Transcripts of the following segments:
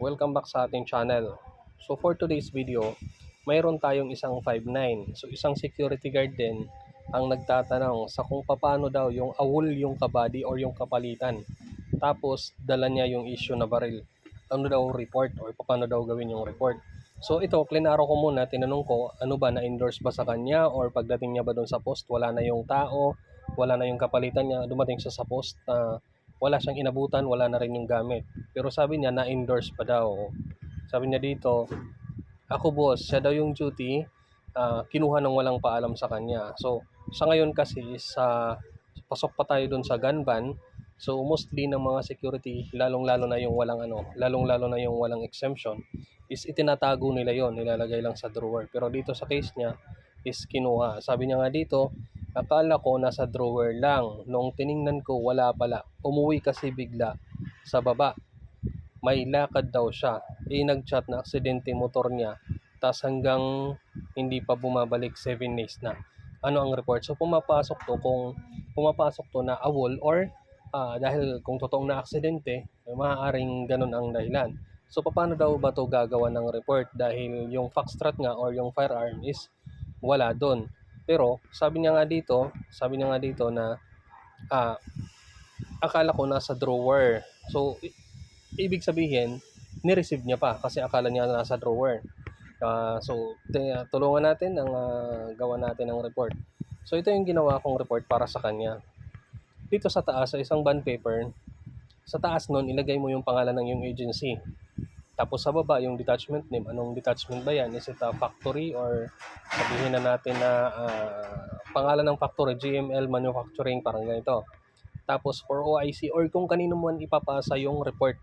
Welcome back sa ating channel. So for today's video, mayroon tayong isang 5'9". So isang security guard din ang nagtatanong sa kung paano daw yung awol yung kabady or yung kapalitan. Tapos dala niya yung issue na baril. Ano daw report or paano daw gawin yung report. So ito, klinaro ko muna, tinanong ko ano ba na-endorse ba sa kanya or pagdating niya ba doon sa post, wala na yung tao, wala na yung kapalitan niya, dumating siya sa post na wala siyang inabutan, wala na rin yung gamit. Pero sabi niya na-endorse pa daw. Sabi niya dito, ako boss, siya daw yung duty, ah, kinuha ng walang paalam sa kanya. So, sa ngayon kasi sa pasok pa tayo doon sa gun ban, so mostly ng mga security, lalong-lalo na yung walang ano, lalong-lalo na yung walang exemption, is itinatago nila yon nilalagay lang sa drawer. Pero dito sa case niya, is kinuha. Sabi niya nga dito, akala ko nasa drawer lang. Noong tiningnan ko, wala pala. Umuwi kasi bigla sa baba. May lakad daw siya. Eh, nag-chat na aksidente motor niya. Tapos hanggang hindi pa bumabalik 7 days na. Ano ang report? So pumapasok to kung pumapasok to na awol or ah, dahil kung totoong na aksidente, maaaring ganun ang dahilan. So paano daw ba to gagawa ng report dahil yung foxtrot nga or yung firearm is wala doon. Pero sabi niya nga dito, sabi niya nga dito na ah, akala ko nasa drawer. So ibig sabihin, ni-receive niya pa kasi akala niya nasa drawer. Ah, so te- tulungan natin ang ah, gawa natin ng report. So ito yung ginawa kong report para sa kanya. Dito sa taas, sa isang bond paper, sa taas nun, ilagay mo yung pangalan ng yung agency. Tapos sa baba, yung detachment name. Anong detachment ba yan? Is it a factory or sabihin na natin na ah, pangalan ng factory, GML Manufacturing, parang ganito. Tapos for OIC or kung kanino man ipapasa yung report.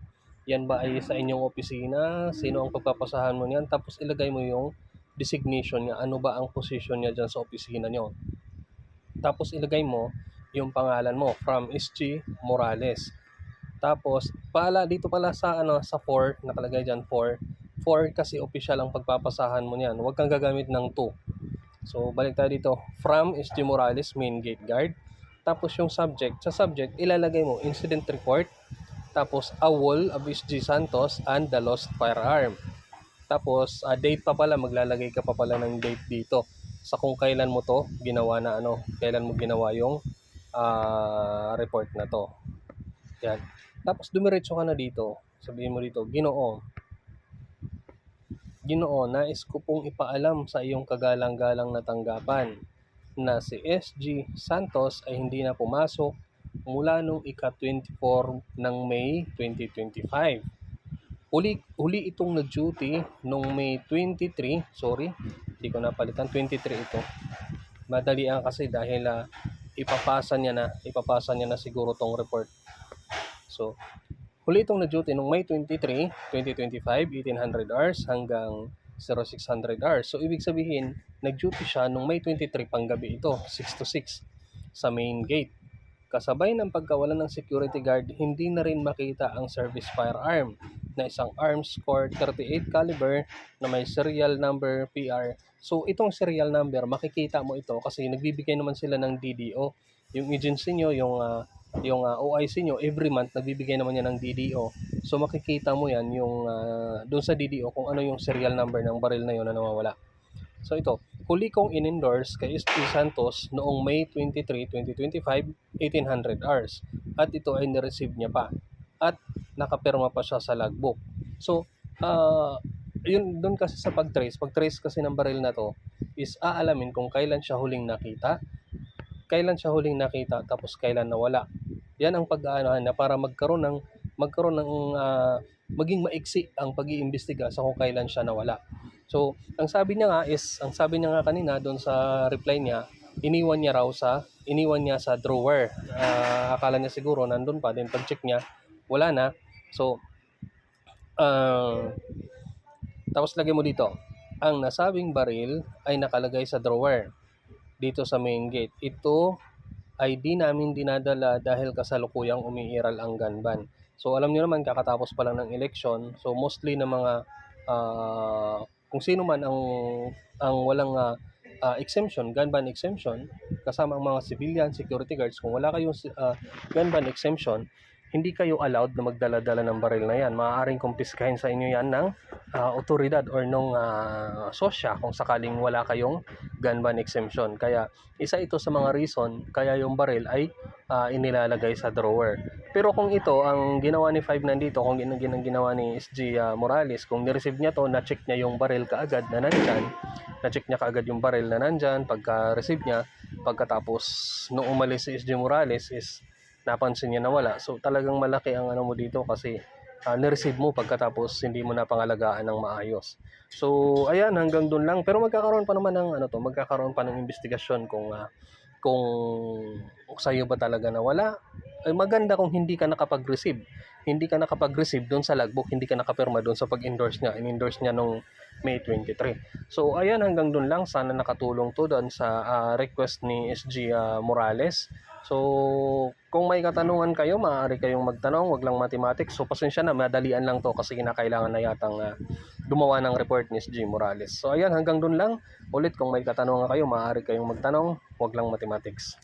Yan ba ay sa inyong opisina? Sino ang pagpapasahan mo niyan? Tapos ilagay mo yung designation niya. Ano ba ang position niya dyan sa opisina niyo? Tapos ilagay mo yung pangalan mo from SG Morales. Tapos pala dito pala sa ano sa 4 nakalagay diyan 4. 4 kasi official ang pagpapasahan mo niyan. Huwag kang gagamit ng 2. So balik tayo dito from SG Morales main gate guard. Tapos yung subject, sa subject ilalagay mo incident report. Tapos awol of SG Santos and the lost firearm. Tapos ah, date pa pala maglalagay ka pa pala ng date dito sa kung kailan mo to ginawa na ano, kailan mo ginawa yung ah, report na to. Yan. Tapos dumiretso ka na dito. Sabihin mo dito, Ginoo. Ginoo, nais ko pong ipaalam sa iyong kagalang-galang na tanggapan na si SG Santos ay hindi na pumasok mula nung ika-24 ng May 2025. Uli, uli itong nag-duty nung May 23, sorry, hindi ko napalitan, 23 ito. Madalian kasi dahil ah, ipapasa niya na, ipapasa niya na siguro tong report. So, huli itong nag-duty nung May 23, 2025, 1800 hours hanggang 0600 hours. So, ibig sabihin, nag-duty siya nung May 23 panggabi ito, 6 to 6 sa main gate. Kasabay ng pagkawalan ng security guard, hindi na rin makita ang service firearm na isang arms core 38 caliber na may serial number PR. So itong serial number, makikita mo ito kasi nagbibigay naman sila ng DDO. Yung agency nyo, yung ah, yung ah, OIC nyo, every month nagbibigay naman yan ng DDO. So makikita mo yan yung ah, doon sa DDO kung ano yung serial number ng baril na yun na nawawala. So ito, huli kong in-endorse kay SP Santos noong May 23, 2025, 1800 hours. At ito ay nireceive niya pa. At nakapirma pa siya sa logbook. So, ah yun doon kasi sa pag-trace, pag-trace kasi ng baril na to is aalamin kung kailan siya huling nakita, kailan siya huling nakita, tapos kailan nawala. Yan ang pag-aanahan na para magkaroon ng magkaroon ng ah, maging maiksi ang pag-iimbestiga sa kung kailan siya nawala. So, ang sabi niya nga is, ang sabi niya nga kanina doon sa reply niya, iniwan niya raw sa, iniwan niya sa drawer. Ah, akala niya siguro nandun pa, then pag-check niya, wala na. So, ah, tapos lagay mo dito, ang nasabing baril ay nakalagay sa drawer dito sa main gate. Ito ay di namin dinadala dahil kasalukuyang umiiral ang gun ban. So alam niyo naman kakatapos pa lang ng election. So mostly ng mga ah, kung sino man ang ang walang ah, ah, exemption, gun ban exemption, kasama ang mga civilian, security guards, kung wala kayong ah, gun ban exemption, hindi kayo allowed na magdala-dala ng baril na yan. Maaaring kumpiskahin sa inyo yan ng ah, otoridad or nung ah, sosya kung sakaling wala kayong gun ban exemption. Kaya isa ito sa mga reason kaya yung baril ay ah, inilalagay sa drawer. Pero kung ito, ang ginawa ni Five nandito, kung gin- gin- ginawa ni SG ah, Morales, kung nireceive niya to, na-check niya yung baril kaagad na nandyan, na-check niya kaagad yung baril na nandyan, pagka-receive niya, pagkatapos nung umalis si SG Morales is napansin niya na wala. So talagang malaki ang ano mo dito kasi uh, nireceive mo pagkatapos hindi mo na pangalagaan ng maayos. So ayan hanggang doon lang pero magkakaroon pa naman ng ano to, magkakaroon pa ng investigasyon kung ah, kung sa ba talaga nawala. Ay maganda kung hindi ka nakapag-receive. Hindi ka nakapag-receive doon sa logbook, hindi ka nakapirma doon sa pag-endorse niya. In-endorse niya nung May 23. So ayan hanggang doon lang sana nakatulong to doon sa ah, request ni SG ah, Morales. So, kung may katanungan kayo, maaari kayong magtanong, wag lang mathematics. So, pasensya na, madalian lang to kasi kinakailangan na yatang uh, gumawa ng report ni SG Morales. So, ayan, hanggang dun lang. Ulit, kung may katanungan kayo, maaari kayong magtanong, wag lang mathematics.